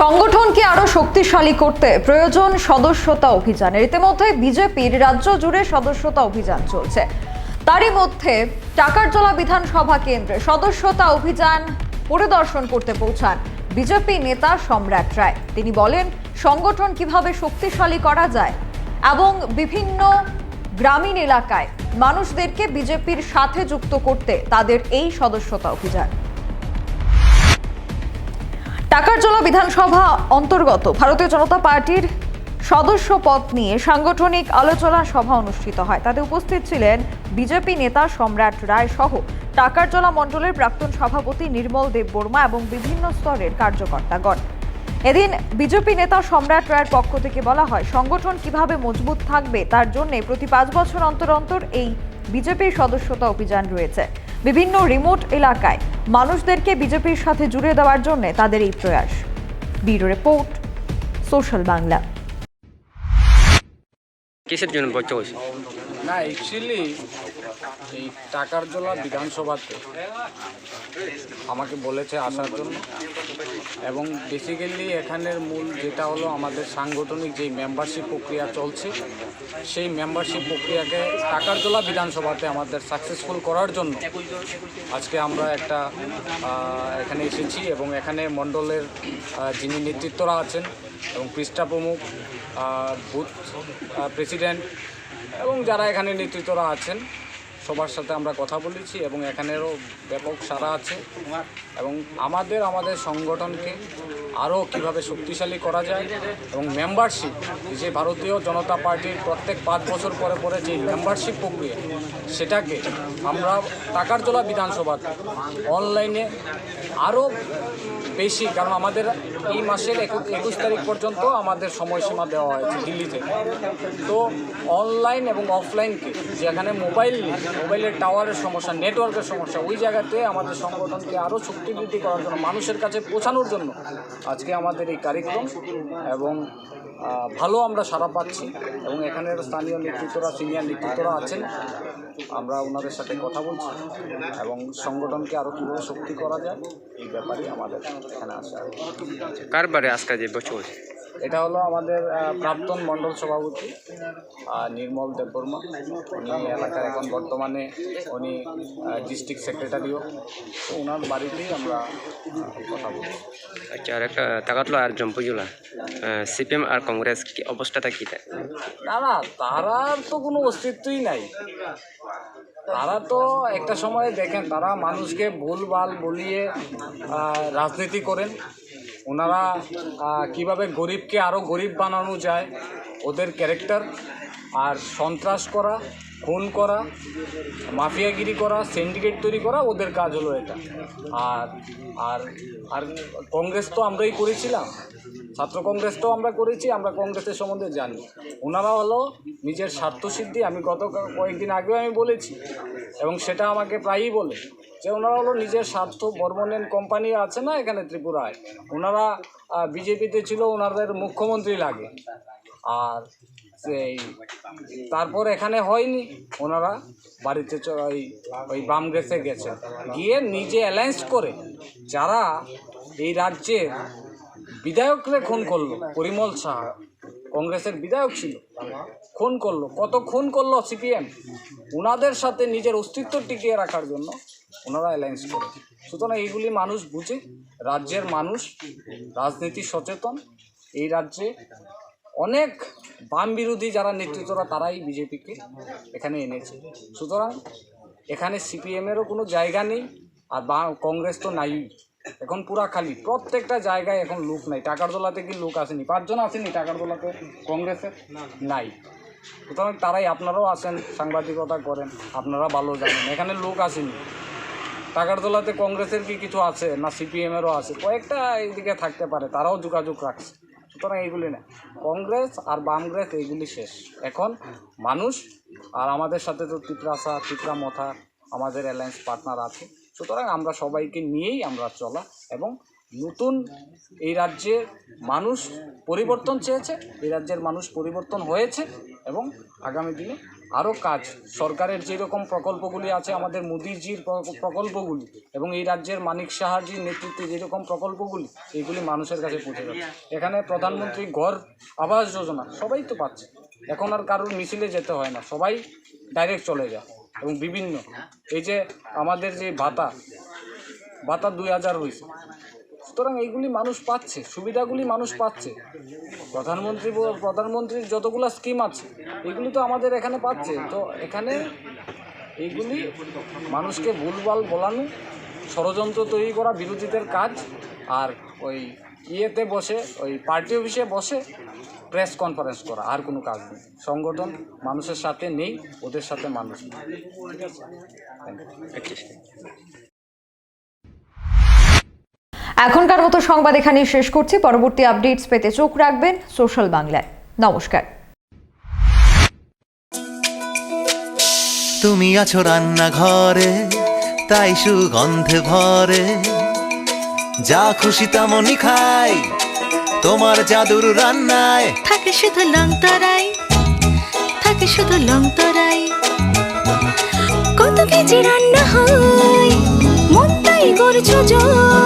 সংগঠনকে আরও শক্তিশালী করতে প্রয়োজন সদস্যতা অভিযানের। ইতিমধ্যে বিজেপির রাজ্য জুড়ে সদস্যতা অভিযান চলছে। তারই মধ্যে টাকারজলা বিধানসভা কেন্দ্রে সদস্যতা অভিযান পরিদর্শন করতে পৌঁছান বিজেপি নেতা সম্রাট রায়। তিনি বলেন, সংগঠন কীভাবে শক্তিশালী করা যায় এবং বিভিন্ন গ্রামীণ এলাকায় মানুষদেরকে বিজেপির সাথে যুক্ত করতে তাদের এই সদস্যতা অভিযান। টাকারজলা বিধানসভা অন্তর্গত ভারতীয় জনতা পার্টির সদস্য পদ নিয়ে সাংগঠনিক আলোচনা সভা অনুষ্ঠিত হয়। তাতে উপস্থিত ছিলেন বিজেপি নেতা সম্রাট রায় সহ টাকারজলা মণ্ডলের প্রাক্তন সভাপতি নির্মল দেব বর্মা এবং বিভিন্ন স্তরের কার্যকর্তাগণ। এদিন বিজেপি নেতা সম্রাট রায়ের পক্ষ থেকে বলা হয়, সংগঠন কীভাবে মজবুত থাকবে তার জন্য প্রতি পাঁচ বছর অন্তর অন্তর এই বিজেপির সদস্যতা অভিযান রয়েছে। বিভিন্ন রিমোট এলাকায়। মানুষদেরকে বিজেপির সাথে জুড়ে দেওয়ার জন্য তাদের এই প্রয়াস। Bureau report social Bangla. কিসের জন্য হয়েছে না অ্যাকচুয়ালি এই টাকার জলা বিধানসভাতে আমাকে বলেছে আসার জন্য। এবং বেসিক্যালি এখানের মূল যেটা হলো আমাদের সাংগঠনিক যেই মেম্বারশিপ প্রক্রিয়া চলছে, সেই মেম্বারশিপ প্রক্রিয়াকে টাকার জলা বিধানসভাতে আমাদের সাকসেসফুল করার জন্য আজকে আমরা একটা এখানে এসেছি এবং এখানে মণ্ডলের যিনি নেতৃত্বরা আছেন এবং পৃষ্ঠা প্রমুখ বুথ প্রেসিডেন্ট এবং যারা এখানে নেতৃত্বরা আছেন সবার সাথে আমরা কথা বলেছি এবং এখানেরও ব্যাপক সারা আছে। এবং আমাদের আমাদের সংগঠনকে আরও কীভাবে শক্তিশালী করা যায় এবং মেম্বারশিপ যে ভারতীয় জনতা পার্টির প্রত্যেক পাঁচ বছর পরে পরে যে মেম্বারশিপ প্রক্রিয়া, সেটাকে আমরা টাকারজলা বিধানসভাতে অনলাইনে আরও বেশি, কারণ আমাদের এই মাসের একুশ তারিখ পর্যন্ত আমাদের সময়সীমা দেওয়া হয়েছে দিল্লি থেকে তো অনলাইন এবং অফলাইনকে যেখানে মোবাইল মোবাইলের টাওয়ারের সমস্যা নেটওয়ার্কের সমস্যা, ওই জায়গাতে আমাদের সংগঠনকে আরও শক্তি বৃদ্ধি করার জন্য, মানুষের কাছে পৌঁছানোর জন্য আজকে আমাদের এই কার্যক্রম এবং ভালো আমরা সারা পাচ্ছি এবং এখানের স্থানীয় নেতৃত্বরা, সিনিয়র নেতৃত্বরা আছেন। আমরা ওনাদের সাথে কথা বলছি এবং সংগঠনকে আরও কীভাবে শক্তি করা যায়। এই ব্যাপারে আমাদের এখানে আসা। কারবারে আজকে যে হয়েছে এটা হলো আমাদের প্রাক্তন মণ্ডল সভাপতি নির্মল দেববর্মা। উনি এলাকার এখন বর্তমানে উনি ডিস্ট্রিক্ট সেক্রেটারিও তো ওনার বাড়িতেই আমরা কথা বলছি। আচ্ছা আর একটা তাকাতলো আর জম্পুজুলা সিপিএম আর কংগ্রেস কি অবস্থাটা কি তাই না না তারার তো কোনো অস্তিত্বই নাই। তারা তো একটা সময় দেখেন তারা মানুষকে ভুল ভুলভাল বলিয়ে রাজনীতি করেন। ওনারা কীভাবে গরিবকে আরও গরিব বানানো যায় ওদের ক্যারেক্টার আর সন্ত্রাস করা খুন করা, মাফিয়াগিরি করা সিন্ডিকেট তৈরি করা, ওদের কাজ হলো এটা। আর আর আর কংগ্রেস তো আমরাই করেছিলাম। ছাত্র কংগ্রেসটাও আমরা করেছি, আমরা কংগ্রেসের সম্বন্ধে জানি। ওনারা হলো নিজের স্বার্থসিদ্ধি আমি গত কয়েকদিন আগেও আমি বলেছি, এবং সেটা আমাকে প্রায়ই বলে, যে ওনারা হলো নিজের স্বার্থ বর্মনেন কোম্পানি আছে না এখানে ত্রিপুরায়, ওনারা বিজেপিতে ছিল, ওনাদের মুখ্যমন্ত্রী লাগে। আর তারপর এখানে হয়নি। ওনারা বাড়িতে ওই ওই বাম গেছে গেছে। গিয়ে নিজে অ্যালায়েন্স করে যারা এই রাজ্যের বিধায়করে খুন করল, পরিমল সাহা, কংগ্রেসের বিধায়ক ছিল, খুন করল। কত খুন করল সিপিএম? ওনাদের সাথে নিজের অস্তিত্ব টিকিয়ে রাখার জন্য ওনারা অ্যালায়েন্স করে। সুতরাং এইগুলি মানুষ বুঝে, রাজ্যের মানুষ, রাজনীতি সচেতন, এই রাজ্যে অনেক বাম বিরোধী যারা নেতৃত্বরা তারাই বিজেপিকে এখানে এনেছে। সুতরাং এখানে সিপিএমেরও কোনো জায়গা নেই আর বা, কংগ্রেস তো নাই। এখন পুরা খালি। প্রত্যেকটা জায়গায় এখন লোক নাই। টাকার দোলাতে কি লোক আসেনি? পাঁচজন আসেনি টাকার দোলাতে? কংগ্রেসের? নাই। সুতরাং তারাই, আপনারাও আসেন, সাংবাদিকতা করেন, আপনারা ভালো জানেন। এখানে লোক আসেনি। টাকার দোলাতে কংগ্রেসের কি কিছু আছে না সিপিএমেরও আছে? কয়েকটা এইদিকে থাকতে পারে, তারাও যোগাযোগ রাখছে। সুতরাং এইগুলি না। কংগ্রেস আর বামগ্রেস এইগুলি শেষ। এখন মানুষ আর আমাদের সাথে তো তিপ্রা মথা, আমাদের অ্যালায়েন্স পার্টনার আছে। সুতরাং আমরা সবাইকে নিয়েই আমরা চলা এবং নতুন এই রাজ্যের মানুষ পরিবর্তন চেয়েছে, এই রাজ্যের মানুষ পরিবর্তন হয়েছে এবং আগামী দিনে আরও কাজ। সরকারের যেরকম প্রকল্পগুলি আছে, আমাদের মোদিজির প্রকল্পগুলি এবং এই রাজ্যের মানিক সাহাজির নেতৃত্বে যেরকম প্রকল্পগুলি, এইগুলি মানুষের কাছে পৌঁছে যাচ্ছে এখানে প্রধানমন্ত্রী ঘর আবাস যোজনা সবাই তো পাচ্ছে। এখন আর কারোর মিছিলে যেতে হয় না, সবাই ডাইরেক্ট চলে যায় এবং বিভিন্ন। এই যে আমাদের যে ভাতা ভাতা দুই হাজার হয়েছে সুতরাং এইগুলি মানুষ পাচ্ছে সুবিধাগুলি মানুষ পাচ্ছে। প্রধানমন্ত্রী প্রধানমন্ত্রীর যতগুলো স্কিম আছে এগুলি তো আমাদের এখানে পাচ্ছে। তো এখানে এইগুলি মানুষকে ভুলভাল বলানো ষড়যন্ত্র তৈরি করা বিরোধীদের কাজ আর ওই ইয়েতে বসে ওই পার্টি অফিসে বসে প্রেস কনফারেন্স করা আর কোনো কাজ নেই। সংগঠন মানুষের সাথে নেই ওদের সাথে মানুষ নেই। এখনকার মতো সংবাদ এখানে শেষ করছি। পরবর্তী আপডেটস পেতে চোখ রাখবেন সোশ্যাল বাংলায়। নমস্কার। তুমি আছো রান্নাঘরে তাই সুগন্ধে ভরে। যা খুশি তেমনই খাই তোমার জাদুর রান্নায়। থাকে শুধু লং তরাই থাকে শুধু লং তরাই। কত কেজি রান্না হয় মনটাই করছ জয়